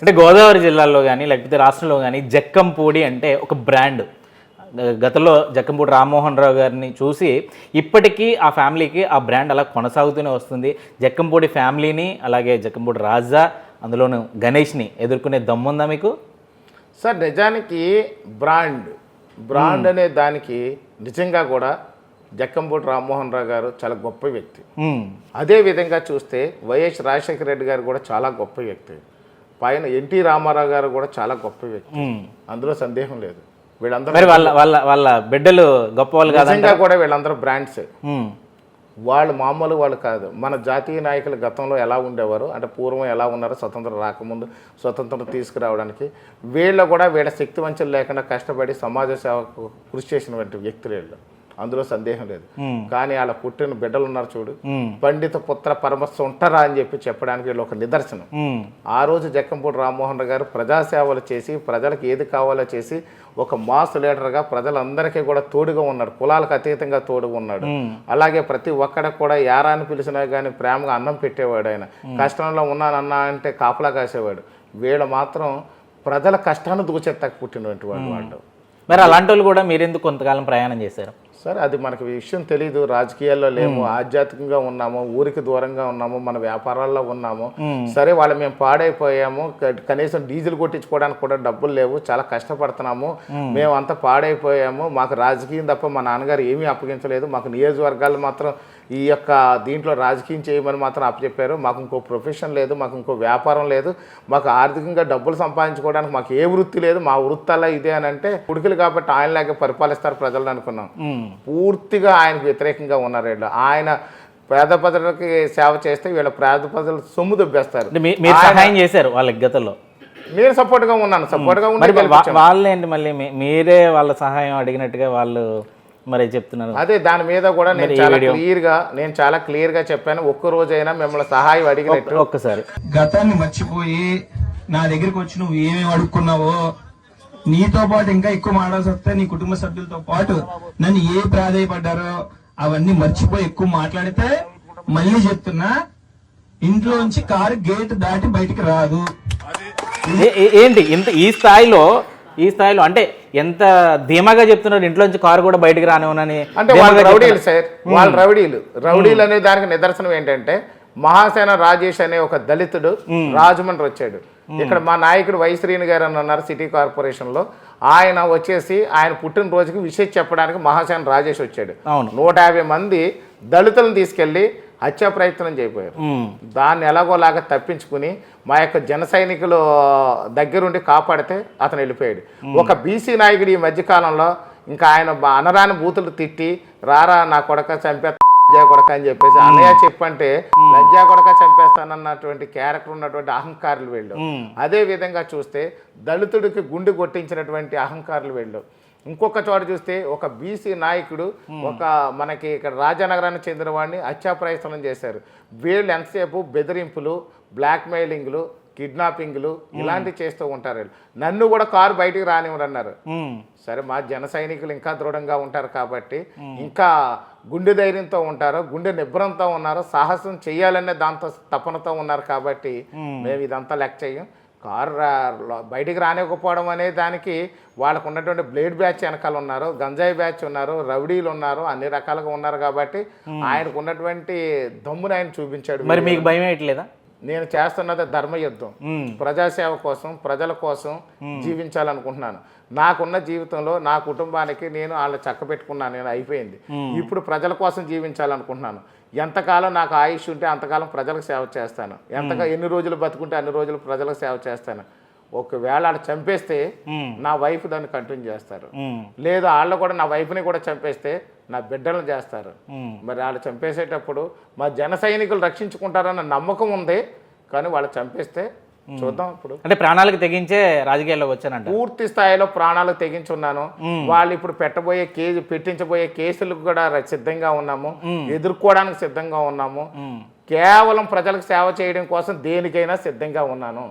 అంటే గోదావరి జిల్లాలో కానీ లేకపోతే రాష్ట్రంలో కానీ జక్కంపూడి అంటే ఒక బ్రాండ్. గతంలో జక్కంపూడి రామ్మోహన్ రావు గారిని చూసి ఇప్పటికీ ఆ ఫ్యామిలీకి ఆ బ్రాండ్ అలా కొనసాగుతూనే వస్తుంది. జక్కంపూడి ఫ్యామిలీని అలాగే జక్కంపూడి రాజా అందులోను గణేష్ని ఎదుర్కొనే దమ్ముందా మీకు? సార్ నిజానికి బ్రాండ్. బ్రాండ్ అనే దానికి నిజంగా కూడా జక్కంపూడి రామ్మోహన్ రావు గారు చాలా గొప్ప వ్యక్తి. అదే విధంగా చూస్తే వైఎస్ రాజశేఖర రెడ్డి గారు కూడా చాలా గొప్ప వ్యక్తి. పైన ఎన్టీ రామారావు గారు కూడా చాలా గొప్ప వ్యక్తి. అందులో సందేహం లేదు. వీళ్ళందరూ వాళ్ళ వాళ్ళ వాళ్ళ బిడ్డలు గొప్ప వాళ్ళు కాదంట కూడా వీళ్ళందరూ బ్రాండ్సే. వాళ్ళు మామూలు వాళ్ళు కాదు. మన జాతీయ నాయకులు గతంలో ఎలా ఉండేవారు? అంటే పూర్వం ఎలా ఉన్నారో స్వతంత్రం రాకముందు స్వతంత్రం తీసుకురావడానికి వీళ్ళు కూడా వీళ్ళ శక్తి వంచలు లేకుండా కష్టపడి సమాజ సేవకు కృషి చేసినటువంటి వ్యక్తులు వీళ్ళు. అందులో సందేహం లేదు. కానీ వాళ్ళ పుట్టిన బిడ్డలు ఉన్నారు చూడు. పండిత పుత్ర పరమస్సు ఉంటారా అని చెప్పి చెప్పడానికి వీళ్ళు ఒక నిదర్శనం. ఆ రోజు జక్కంపూడి రామ్మోహన్ రావు గారు ప్రజాసేవలు చేసి ప్రజలకు ఏది కావాలో చేసి ఒక మాస్ లీడర్గా ప్రజలందరికీ కూడా తోడుగా ఉన్నాడు. కులాలకు అతీతంగా తోడుగా ఉన్నాడు. అలాగే ప్రతి ఒక్కడికి కూడా యారాన్ని పిలిచినా కానీ ప్రేమగా అన్నం పెట్టేవాడు ఆయన. కష్టంలో ఉన్నానన్నా అంటే కాపలా కాసేవాడు. వీళ్ళు మాత్రం ప్రజల కష్టాన్ని దూచెత్తక పుట్టినటువంటి వాళ్ళు వాళ్ళు. మరి అలాంటి వాళ్ళు కూడా మీరెందుకు కొంతకాలం ప్రయాణం చేశారు? సరే అది మనకు విషయం తెలియదు రాజకీయాల్లో లేము ఆధ్యాత్మికంగా ఉన్నాము ఊరికి దూరంగా ఉన్నాము మన వ్యాపారాల్లో ఉన్నాము. సరే వాళ్ళు మేము పాడైపోయాము. కనీసం డీజిల్ కొట్టించుకోవడానికి కూడా డబ్బులు లేవు. చాలా కష్టపడుతున్నాము. మేము. అంతా పాడైపోయాము. మాకు రాజకీయం తప్ప మా నాన్నగారు ఏమీ అప్పగించలేదు. మాకు నియోజకవర్గాలు మాత్రం ఈ యొక్క దీంట్లో రాజకీయం చేయమని మాత్రం అప్పచెప్పారు. మాకు ఇంకో ప్రొఫెషన్ లేదు మాకు ఇంకో వ్యాపారం లేదు. మాకు ఆర్థికంగా డబ్బులు సంపాదించుకోవడానికి మాకు ఏ వృత్తి లేదు. మా వృత్తి అలా ఇదే అని అంటే ఉడికిలు కాబట్టి ఆయనలాగే పరిపాలిస్తారు ప్రజలను అనుకున్నాం. పూర్తిగా ఆయనకు వ్యతిరేకంగా ఉన్నారు వీళ్ళు. ఆయన పేద ప్రజలకి సేవ చేస్తే వీళ్ళ పేద ప్రజలు సొమ్ము దుబ్బేస్తారు. మీరు సహాయం చేశారు వాళ్ళకి గతంలో? నేను సపోర్ట్గా ఉన్నాను. సపోర్ట్గా వా- వాళ్ళేంటి మళ్ళీ మీరే వాళ్ళ సహాయం అడిగినట్టుగా వాళ్ళు మరి చెప్తున్నారు. అదే దాని మీద కూడా నేను చాలా క్లియర్గా నేను చాలా క్లియర్గా చెప్పాను. ఒక్క రోజైనా మిమ్మల్ని సహాయం అడిగినట్టు. ఒక్కసారి. గతాన్ని మర్చిపోయి నా దగ్గరికి వచ్చి నువ్వు ఏమేమి అడుక్కున్నావో నీతో పాటు ఇంకా ఎక్కువ మాట్లాడాల్సి వస్తే నీ కుటుంబ సభ్యులతో పాటు నన్ను ఏ ప్రాధాయపడ్డారో అవన్నీ మర్చిపోయి ఎక్కువ మాట్లాడితే మళ్ళీ చెప్తున్నా ఇంట్లోంచి కారు గేట్ దాటి బయటికి రాదు. ఏంటి? ఇంత ఈ స్థాయిలో ఈ స్థాయిలో అంటే ఎంత ధీమాగా చెప్తున్నారు ఇంట్లోంచి కారు కూడా బయటికి రానివ్వనని అంటే వాళ్ళు రౌడీలు సార్. వాళ్ళు రౌడీలు. రౌడీలు అనే దానికి నిదర్శనం ఏంటంటే మహాసేన రాజేష్ అనే ఒక దళితుడు రాజమండ్రి వచ్చాడు. ఇక్కడ మా నాయకుడు వై శ్రీని గారు అని ఉన్నారు సిటీ కార్పొరేషన్లో ఆయన వచ్చేసి ఆయన పుట్టినరోజుకి విషయం చెప్పడానికి మహాసేన రాజేష్ వచ్చాడు. నూట యాభై మంది దళితులను తీసుకెళ్ళి హత్యా ప్రయత్నం చేయబోయారు. దాన్ని ఎలాగోలాగా తప్పించుకుని మా యొక్క జన సైనికులు దగ్గరుండి కాపాడితే అతను వెళ్ళిపోయాడు. ఒక బీసీ నాయకుడు ఈ మధ్యకాలంలో ఇంకా ఆయన అనరాని బూతులు తిట్టి రారా నా కొడక చంపే లజ్జా కొడక అని చెప్పేసి అన్నయ్య చెప్పంటే లజ్జా కొడక చంపేస్తానన్నటువంటి క్యారెక్టర్ ఉన్నటువంటి అహంకారులు వెళ్ళు. అదే విధంగా చూస్తే దళితుడికి గుండె కొట్టించినటువంటి అహంకారులు వెళ్ళు. ఇంకొక చోట చూస్తే ఒక బీసీ నాయకుడు ఒక మనకి ఇక్కడ రాజానగరానికి చెందిన వాడిని హత్యా ప్రయత్నం చేశారు. వీళ్ళు ఎంతసేపు బెదిరింపులు బ్లాక్మెయిలింగ్లు కిడ్నాపింగ్లు ఇలాంటివి చేస్తూ ఉంటారు. నన్ను కూడా కారు బయటికి రానివ్వరన్నారు. సరే మా జన సైనికులు ఇంకా దృఢంగా ఉంటారు కాబట్టి ఇంకా గుండె ధైర్యంతో ఉంటారు గుండె నిబ్బరంతో ఉన్నారు సాహసం చేయాలనే దాంతో తపనతో ఉన్నారు కాబట్టి మేము. ఇదంతా లెక్క చేయం కారు బయటికి రానివ్వకపోవడం అనే దానికి వాళ్ళకు ఉన్నటువంటి బ్లేడ్ బ్యాచ్ వెనకాల ఉన్నారు గంజాయి బ్యాచ్ ఉన్నారు రౌడీలు ఉన్నారు అన్ని రకాలుగా ఉన్నారు కాబట్టి ఆయనకు ఉన్నటువంటి దమ్ముని ఆయన చూపించాడు మరి మీకు భయం వేయట్లేదా? నేను చేస్తున్నది ధర్మయుద్ధం. ప్రజాసేవ కోసం ప్రజల కోసం జీవించాలనుకుంటున్నాను. నాకున్న జీవితంలో నా కుటుంబానికి నేను వాళ్ళ చక్క పెట్టుకున్నాను నేను అయిపోయింది. ఇప్పుడు ప్రజల కోసం జీవించాలనుకుంటున్నాను. ఎంతకాలం నాకు ఆయుష్ ఉంటే అంతకాలం ప్రజలకు సేవ చేస్తాను. ఎంతగా ఎన్ని రోజులు బతుకుంటే అన్ని రోజులు ప్రజలకు సేవ చేస్తాను. ఒకవేళ ఆడ చంపేస్తే. నా వైఫ్ దాన్ని కంటిన్యూ చేస్తారు. లేదు వాళ్ళు కూడా నా వైఫ్ని కూడా చంపేస్తే నా బిడ్డలను చేస్తారు. మరి వాళ్ళు చంపేసేటప్పుడు మా జన సైనికులు రక్షించుకుంటారన్న నమ్మకం ఉంది కానీ వాళ్ళు చంపేస్తే చూద్దాం ఇప్పుడు. అంటే ప్రాణాలకు తెగించే రాజకీయాల్లోకి వచ్చానంట. పూర్తి స్థాయిలో ప్రాణాలు తెగించున్నాను. వాళ్ళు ఇప్పుడు పెట్టబోయే కేసు పెట్టించబోయే కేసులకు కూడా సిద్ధంగా ఉన్నాము. ఎదుర్కోవడానికి సిద్ధంగా ఉన్నాము. కేవలం ప్రజలకు సేవ చేయడం కోసం దేనికైనా సిద్ధంగా ఉన్నాను.